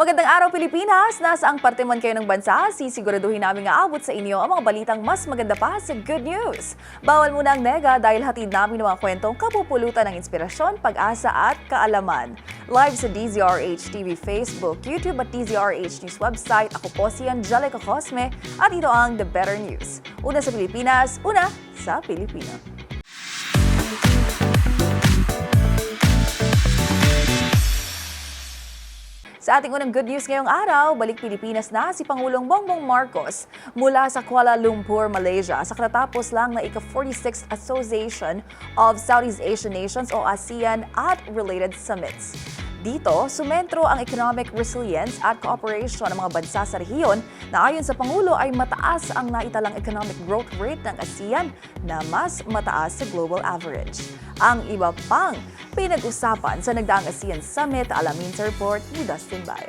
Magandang araw Pilipinas! Nasa ang parte man kayo ng bansa, sisiguraduhin namin aabot sa inyo ang mga balitang mas maganda pa sa good news. Bawal muna ang nega dahil hatid namin ng mga kwentong kapupulutan ng inspirasyon, pag-asa at kaalaman. Live sa DZRH TV Facebook, YouTube at DZRH News website, ako po si Angelica Cosme at ito ang The Better News. Una sa Pilipinas, una sa Pilipino. Sa ating unang good news ngayong araw, balik Pilipinas na si Pangulong Bongbong Marcos mula sa Kuala Lumpur, Malaysia sa katatapos lang na ika-46th Association of Southeast Asian Nations o ASEAN at related summits. Dito, sumentro ang economic resilience at cooperation ng mga bansa sa rehiyon na ayon sa Pangulo ay mataas ang naitalang economic growth rate ng ASEAN na mas mataas sa global average. Ang iba pang pinag-usapan sa nagdaang ASEAN Summit alamin sa report ni Dustin Bayo.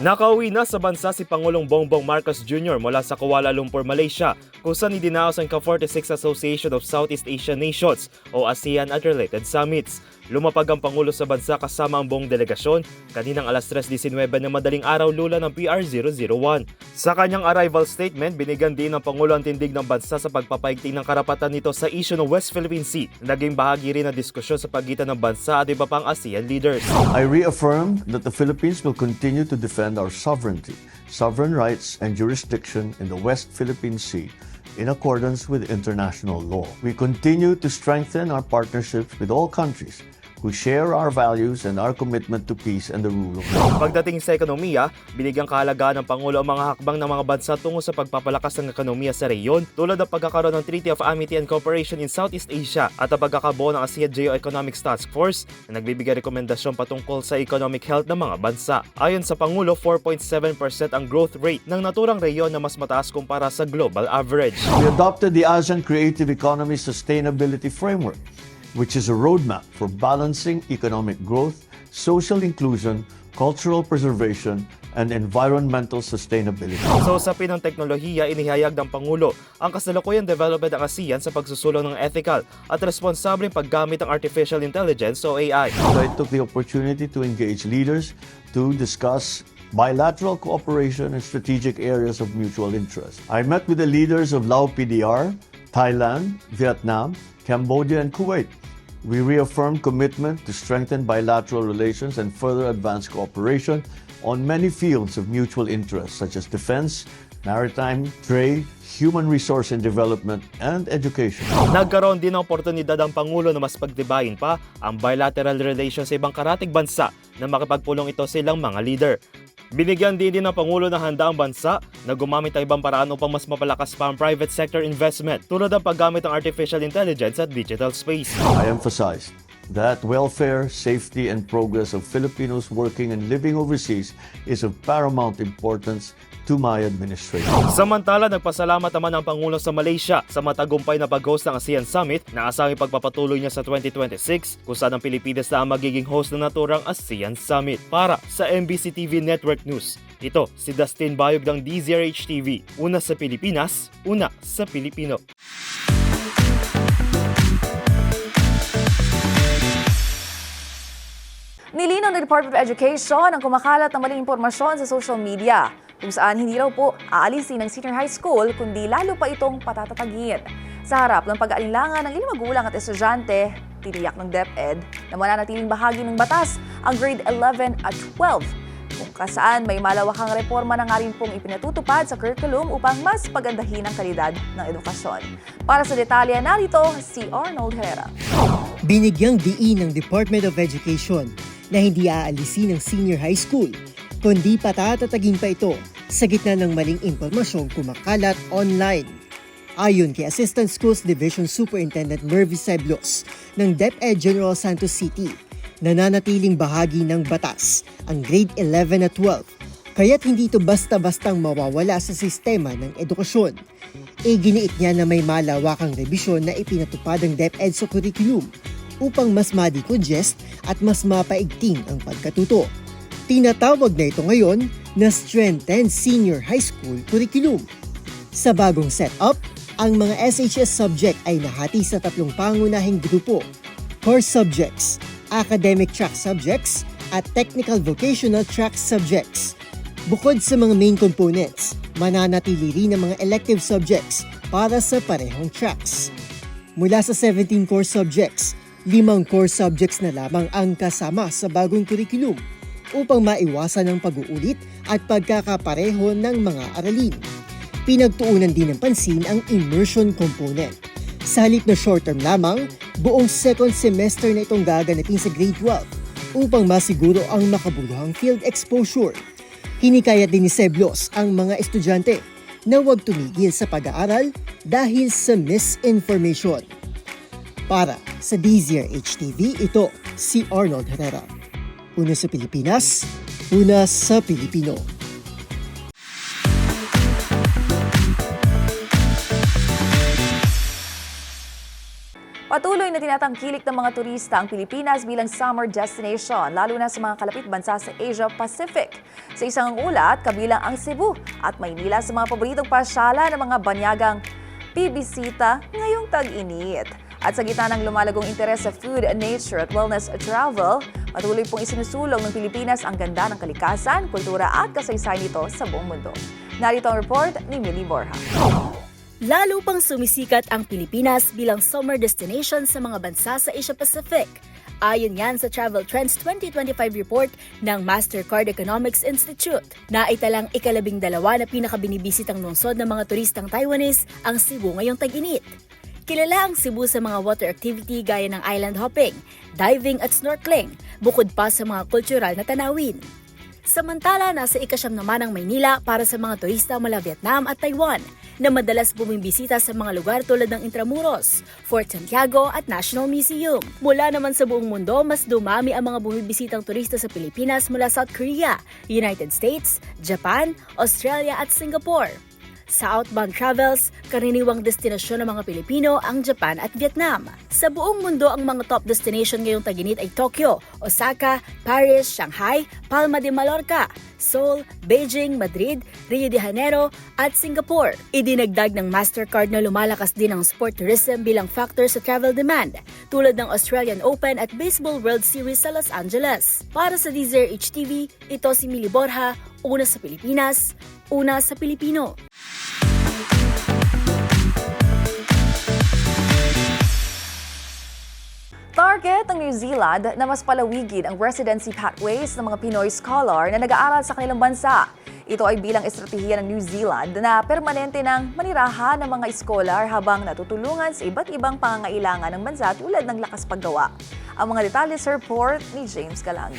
Nakauwi na sa bansa si Pangulong Bongbong Marcos Jr. mula sa Kuala Lumpur, Malaysia, kung saan idinaos ang Ka-46 Association of Southeast Asian Nations o ASEAN at related summits. Lumapag ang Pangulo sa bansa kasama ang buong delegasyon kaninang alas 3.19 ng madaling araw lula ng PR001. Sa kanyang arrival statement, binigyan din ng Pangulo ang tindig ng bansa sa pagpapaigting ng karapatan nito sa issue ng West Philippine Sea. Naging bahagi rin ng diskusyon sa pagitan ng bansa at iba pang ASEAN leaders. I reaffirm that the Philippines will continue to defend our sovereignty, sovereign rights, and jurisdiction in the West Philippine Sea in accordance with international law. We continue to strengthen our partnerships with all countries who share our values and our commitment to peace and the rule of law. Pagdating sa ekonomiya, binigyang kahalagaan ng Pangulo ang mga hakbang ng mga bansa tungo sa pagpapalakas ng ekonomiya sa reyon tulad ng pagkakaroon ng Treaty of Amity and Cooperation in Southeast Asia at ang pagkakabuo ng ASEAN Geo-Economics Task Force na nagbibigay rekomendasyon patungkol sa economic health ng mga bansa. Ayon sa Pangulo, 4.7% ang growth rate ng naturang reyon na mas mataas kumpara sa global average. We adopted the ASEAN Creative Economy Sustainability Framework, which is a roadmap for balancing economic growth, social inclusion, cultural preservation, and environmental sustainability. So sa pinang teknolohiya, inihayag ng Pangulo ang kasalukuyang development ng ASEAN sa pagsusulong ng ethical at responsableng paggamit ng artificial intelligence o AI. So I took the opportunity to engage leaders to discuss bilateral cooperation in strategic areas of mutual interest. I met with the leaders of Lao PDR, Thailand, Vietnam, Cambodia, and Kuwait. We reaffirmed commitment to strengthen bilateral relations and further advance cooperation on many fields of mutual interest, such as defense, maritime, trade, human resource and development, and education. Nagkaroon din ng oportunidad ang Pangulo na mas pagtibayin pa ang bilateral relations sa ibang karatig bansa na makipagpulong ito silang mga leader. Binigyan din din ng Pangulo na handa ang bansa na gumamit ng ibang paraan upang mas mapalakas pa ang private sector investment tulad ng paggamit ng artificial intelligence at digital space. I emphasized that welfare, safety, and progress of Filipinos working and living overseas is of paramount importance to my administration. Samantala, nagpasalamat naman ang Pangulo sa Malaysia sa matagumpay na pag-host ng ASEAN Summit na asanging pagpapatuloy niya sa 2026 kung saan ang Pilipinas na ang magiging host ng naturang ASEAN Summit. Para sa MBC TV Network News, ito si Dustin Bayog ng DZRH TV. Una sa Pilipinas, una sa Pilipino. Nilinaw ng Department of Education ang kumakalat ng maling impormasyon sa social media kung saan hindi raw po aalisin ng senior high school kundi lalo pa itong patatatagin. Sa harap ng pag-aalinlangan ng ilang magulang at estudyante, tiniyak ng DepEd na mananatiling bahagi ng batas ang grade 11 at 12 kung kasaan may malawakang reforma na nga rin pong ipinatutupad sa curriculum upang mas pagandahin ang kalidad ng edukasyon. Para sa detalye, narito si Arnold Herrera. Binigyang diin ng Department of Education na hindi aalisin ng senior high school, kundi patatatagin pa ito sa gitna ng maling impormasyong kumakalat online. Ayon kay Assistant Schools Division Superintendent Mervy Seblos ng DepEd General Santos City, nananatiling bahagi ng batas ang grade 11 at 12 kaya't hindi ito basta-bastang mawawala sa sistema ng edukasyon. Iginiit niya na may malawakang rebisyon na ipinatupad ng DepEd sa curriculum upang mas ma-decongest at mas mapaigting ang pagkatuto. Tinatawag na ito ngayon na Strengthened Senior High School Curriculum. Sa bagong setup, ang mga SHS subject ay nahati sa tatlong pangunahing grupo. Core subjects, academic track subjects, at technical vocational track subjects. Bukod sa mga main components, mananatili rin ang mga elective subjects para sa parehong tracks. Mula sa 17 core subjects, limang core subjects na lamang ang kasama sa bagong curriculum upang maiwasan ang pag-uulit at pagkakapareho ng mga aralin. Pinagtuunan din ng pansin ang immersion component. Sa halip na short term lamang, buong second semester na itong gaganapin sa grade 12 upang masiguro ang makabuluhang field exposure. Hinikayat din ni Seblos ang mga estudyante na huwag tumigil sa pag-aaral dahil sa misinformation. Para sa DZR HTV, ito si Arnold Herrera. Una sa Pilipinas, una sa Pilipino. Patuloy na tinatangkilik ng mga turista ang Pilipinas bilang summer destination, lalo na sa mga kalapit bansa sa Asia Pacific. Sa isang ulat, kabilang ang Cebu at Maynila sa mga paboritong pasyala ng mga banyagang bibisita ngayong tag-init. At sa gitna ng lumalagong interes sa food, nature at wellness travel, patuloy pong isinusulong ng Pilipinas ang ganda ng kalikasan, kultura at kasaysayan nito sa buong mundo. Narito ang report ni Millie Borja. Lalo pang sumisikat ang Pilipinas bilang summer destination sa mga bansa sa Asia Pacific. Ayon yan sa Travel Trends 2025 report ng Mastercard Economics Institute. Naitalang ikalabing dalawa na pinakabinibisitang lungsod ng mga turistang Taiwanese ang Cebu ngayong tag-init. Kilala ang Cebu sa mga water activity gaya ng island hopping, diving at snorkeling, bukod pa sa mga kultural na tanawin. Samantala, nasa ikasyam naman ang Maynila para sa mga turista mula Vietnam at Taiwan na madalas bumibisita sa mga lugar tulad ng Intramuros, Fort Santiago at National Museum. Mula naman sa buong mundo, mas dumami ang mga bumibisitang turista sa Pilipinas mula South Korea, United States, Japan, Australia at Singapore. Sa outbound travels, karaniwang destinasyon ng mga Pilipino ang Japan at Vietnam. Sa buong mundo, ang mga top destination ngayong taginit ay Tokyo, Osaka, Paris, Shanghai, Palma de Mallorca, Seoul, Beijing, Madrid, Rio de Janeiro at Singapore. Idinagdag ng MasterCard na lumalakas din ang sport tourism bilang factor sa travel demand, tulad ng Australian Open at Baseball World Series sa Los Angeles. Para sa Deezer HTV, ito si Mili Borja, una sa Pilipinas, una sa Pilipino. Target ng New Zealand na mas palawigin ang residency pathways ng mga Pinoy scholar na nag-aaral sa kanilang bansa. Ito ay bilang estratehiya ng New Zealand na permanente ng manirahan ng mga scholar habang natutulungan sa iba't ibang pangangailangan ng bansa tulad ng lakas paggawa. Ang mga detalye sa report ni James Galango.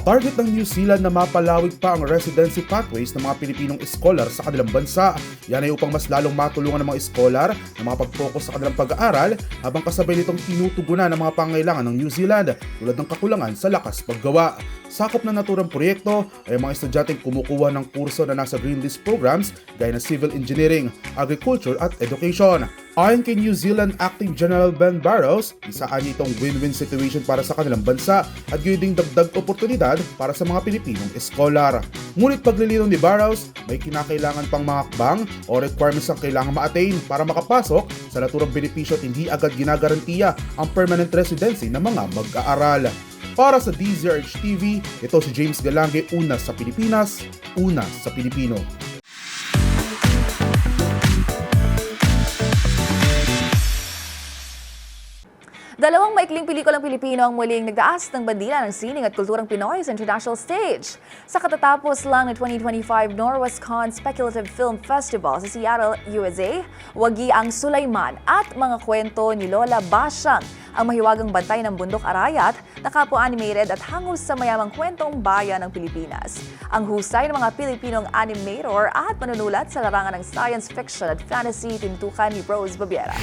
Target ng New Zealand na mapalawig pa ang residency pathways ng mga Pilipinong scholar sa kanilang bansa. Yan ay upang mas lalong matulungan ng mga scholar na makapag-focus sa kanilang pag-aaral habang kasabay nitong tinutugunan ng mga pangailangan ng New Zealand tulad ng kakulangan sa lakas paggawa. Sakop na naturang proyekto ay mga estudyanteng kumukuha ng kurso na nasa green list programs gaya ng civil engineering, agriculture at education. Ayon kay New Zealand Acting General Ben Barrows, isaan niya itong win-win situation para sa kanilang bansa at gayon ding dagdag oportunidad para sa mga Pilipinong eskolar. Ngunit paglilinaw ni Barrows, may kinakailangan pang mga hakbang o requirements ang kailangan ma-attain para makapasok sa naturang benepisyo at hindi agad ginagarantiya ang permanent residency ng mga mag-aaral. Para sa DZRH TV, ito si James Galange, una sa Pilipinas, una sa Pilipino. Dalawang maikling pelikulang Pilipino ang muling nagtaas ng bandila ng sining at kulturang Pinoy sa international stage. Sa katatapos lang ng 2025 Norwescon Speculative Film Festival sa Seattle, USA, wagi ang Sulaiman at mga kwento ni Lola Basyang, ang mahiwagang bantay ng bundok Arayat, na kapwa-animated at hangus sa mayamang kwentong bayan ng Pilipinas. Ang husay ng mga Pilipinong animator at manunulat sa larangan ng science fiction at fantasy tintukan ni Rose Babiera.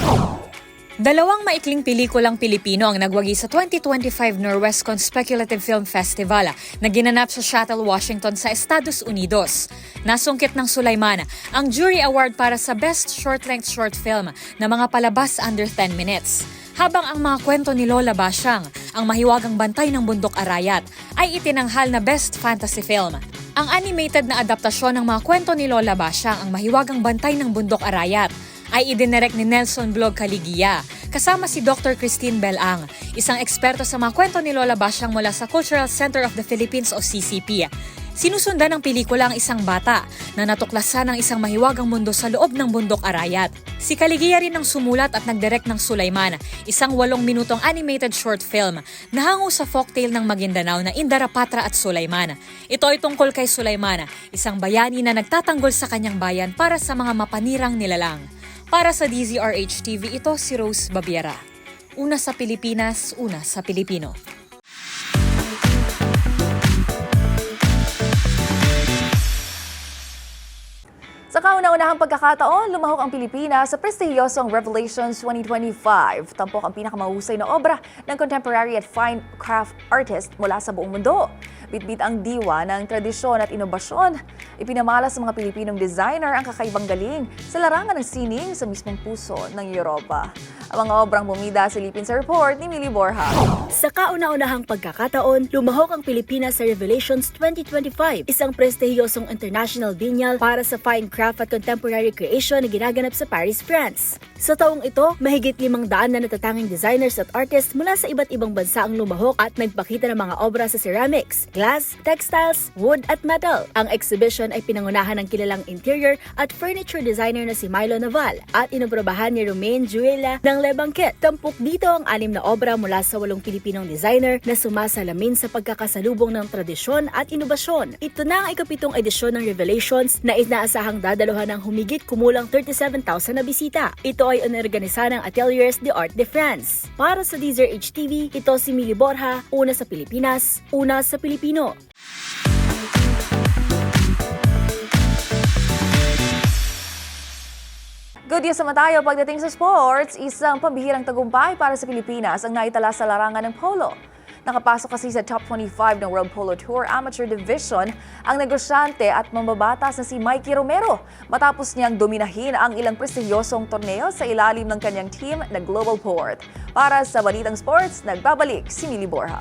Dalawang maikling pelikulang Pilipino ang nagwagi sa 2025 Norwescon Speculative Film Festival na ginanap sa Seattle, Washington sa Estados Unidos. Nasungkit ng Sulaiman ang jury award para sa Best Short-Length Short Film na mga palabas under 10 minutes. Habang ang mga kwento ni Lola Basyang, ang mahiwagang bantay ng bundok Arayat, ay itinanghal na Best Fantasy Film. Ang animated na adaptasyon ng mga kwento ni Lola Basyang, ang mahiwagang bantay ng bundok Arayat, ay idinirect ni Nelson Blog Caligia, kasama si Dr. Christine Belang, isang eksperto sa mga kwento ni Lola Basyang mula sa Cultural Center of the Philippines o CCP. Sinusundan ng pelikula ang isang bata na natuklasan ng isang mahiwagang mundo sa loob ng bundok Arayat. Si Caligia rin ang sumulat at nagdirect ng Sulaiman, isang walong minutong animated short film na hango sa folktale ng Maguindanao na Indara Patra at Sulaiman. Ito ay tungkol kay Sulaiman, isang bayani na nagtatanggol sa kanyang bayan para sa mga mapanirang nilalang. Para sa DZRH TV, ito si Rose Babiera. Una sa Pilipinas, una sa Pilipino. Sa kauna-unahang pagkakataon, lumahok ang Pilipinas sa prestihiyosong Revelations 2025. Tampok ang pinakamahusay na obra ng contemporary at fine craft artist mula sa buong mundo. Bitbit ang diwa ng tradisyon at inobasyon. Ipinamala sa mga Pilipinong designer ang kakaibang galing sa larangan ng sining sa mismong puso ng Europa. Ang mga obrang bumida silipin sa report ni Millie Borja. Sa kauna-unahang pagkakataon, lumahok ang Pilipinas sa Revelations 2025, isang prestihiyosong international biennial para sa fine craft at contemporary creation na ginaganap sa Paris, France. Sa taong ito, mahigit limang daan na natatanging designers at artists mula sa iba't ibang bansa ang lumahok at nagpakita ng mga obra sa ceramics, glass, textiles, wood at metal. Ang exhibition ay pinangunahan ng kilalang interior at furniture designer na si Milo Naval at inoprobahan ni Romain Juela ng Le Banquet. Tampok dito ang anim na obra mula sa walong Pilipinong designer na sumasalamin sa pagkakasalubong ng tradisyon at inobasyon. Ito na ang ikapitong edisyon ng Revelations na inaasahang dadaluhan ng humigit kumulang 37,000 na bisita. Ito ay inorganisa ng Ateliers de Art de France. Para sa Deezer HTV, ito si Mili Borja, una sa Pilipinas, una sa Pilipino. Good news naman tayo pagdating sa sports, isang pambihirang tagumpay para sa Pilipinas ang naitala sa larangan ng polo. Nakapasok kasi sa top 25 ng World Polo Tour Amateur Division ang negosyante at mambabatas na si Mikey Romero matapos niyang dominahin ang ilang prestigyosong torneo sa ilalim ng kanyang team na Global Port. Para sa Balitang Sports, nagbabalik si Mili Borja.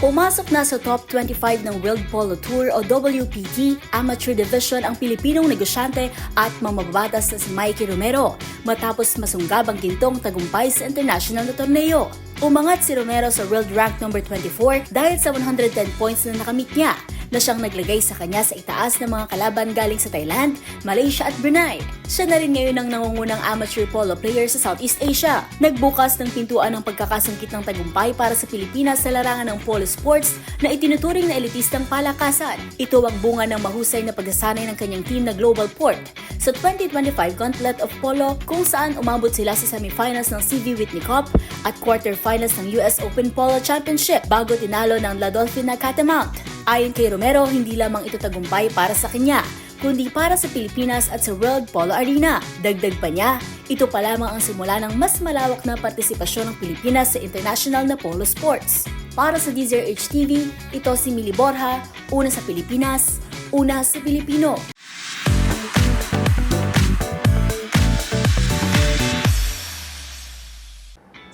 Pumasok na sa top 25 ng World Polo Tour o WPT Amateur Division ang Pilipinong negosyante at mamabatas na si Mikey Romero matapos masunggab ang gintong tagumpay sa international na torneo. Umangat si Romero sa world rank number 24 dahil sa 110 points na nakamit niya na siyang naglagay sa kanya sa itaas ng mga kalaban galing sa Thailand, Malaysia at Brunei. Siya na rin ngayon ang nangungunang amateur polo player sa Southeast Asia. Nagbukas ng pintuan ng pagkakasungkit ng tagumpay para sa Pilipinas sa larangan ng polo sports na itinuturing na elitistang palakasan. Ito ang bunga ng mahusay na pagsasanay ng kanyang team na Global Port sa 2025 Gauntlet of Polo kung saan umabot sila sa semifinals ng CV Whitney Cup at quarterfinals ng US Open Polo Championship bago tinalo ng La Dolphina Catamount. Ayon kay Romero, hindi lamang ito tagumpay para sa kanya, kundi para sa Pilipinas at sa World Polo Arena. Dagdag pa niya, ito pa lamang ang simula ng mas malawak na partisipasyon ng Pilipinas sa international na polo sports. Para sa Deezer HTV, ito si Mili Borja, una sa Pilipinas, una sa Pilipino.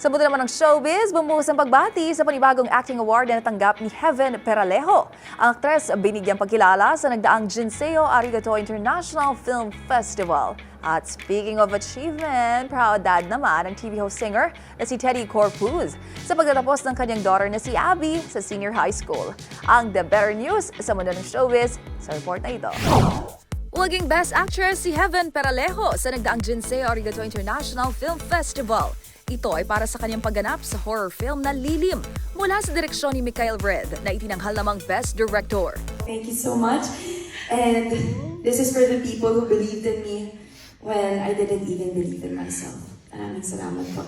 Sa mundo naman ng showbiz, bumuhos ang pagbati sa panibagong acting award na natanggap ni Heaven Peralejo. Ang aktres binigyang pagkilala sa nagdaang Jinseo Arigato International Film Festival. At speaking of achievement, proud dad naman ang TV host singer na si Teddy Corpuz sa pagtatapos ng kanyang daughter na si Abby sa senior high school. Ang The Better News sa mundo ng showbiz sa report na ito. Waging Best Actress si Heaven Peralejo sa nagdaang Jinseo Arigato International Film Festival. Ito ay para sa kanyang pagganap sa horror film na Lilim mula sa direksyon ni Mikhail Red na itinanghal namang Best Director. Thank you so much. And this is for the people who believed in me when I didn't even believe in myself. Maraming salamat po.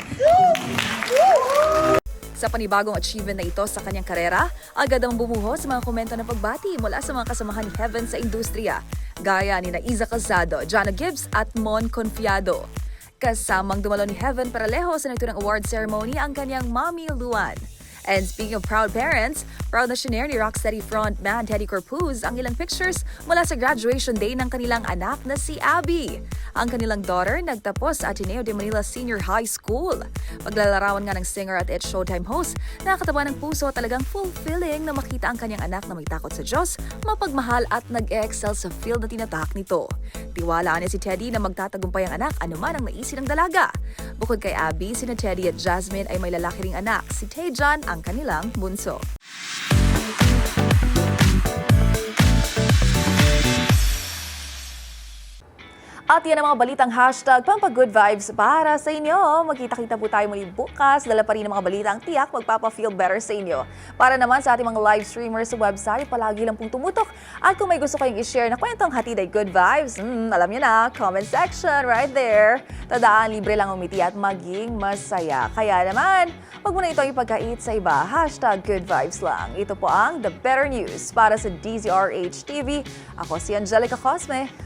Sa panibagong achievement na ito sa kanyang karera, agad ang bumuho sa mga komento ng pagbati mula sa mga kasamahan ni Heaven sa industriya, gaya ni na Iza Calzado, Jana Gibbs at Mon Confiado. Kasamang dumalo ni Heaven Paralejo sa nagturang award ceremony ang kanyang Mami Luan. And speaking of proud parents, proud na shinare ni Rocksteady frontman Teddy Corpuz ang ilang pictures mula sa graduation day ng kanilang anak na si Abby. Ang kanilang daughter nagtapos sa Ateneo de Manila Senior High School. Paglalarawan nga ng singer at It's Showtime host, nakakatawa ng puso talagang fulfilling na makita ang kanyang anak na may takot sa Diyos, mapagmahal at nag-excel sa field na tinatahak nito. Tiwalaan niya si Teddy na magtatagumpay ang anak anuman ang naisin ng dalaga. Bukod kay Abby, sina Teddy at Jasmine ay may lalaki ring anak, si Tejan ang kanilang bunso. At yan ang mga balitang hashtag Pampagood Vibes para sa inyo. Magkita-kita po tayo muli bukas. Dala pa rin ang mga balitang tiyak magpapa-feel better sa inyo. Para naman sa ating mga live streamers sa website, palagi lang pong tumutok. At kung may gusto kayong i-share na kwentong hatid ay good vibes, hmm, alam nyo na, comment section right there. Tadaan, libre lang umiti at maging masaya. Kaya naman, huwag mo na itong ipagkait sa iba. Hashtag good vibes lang. Ito po ang The Better News para sa DZRH TV. Ako si Angelica Cosme.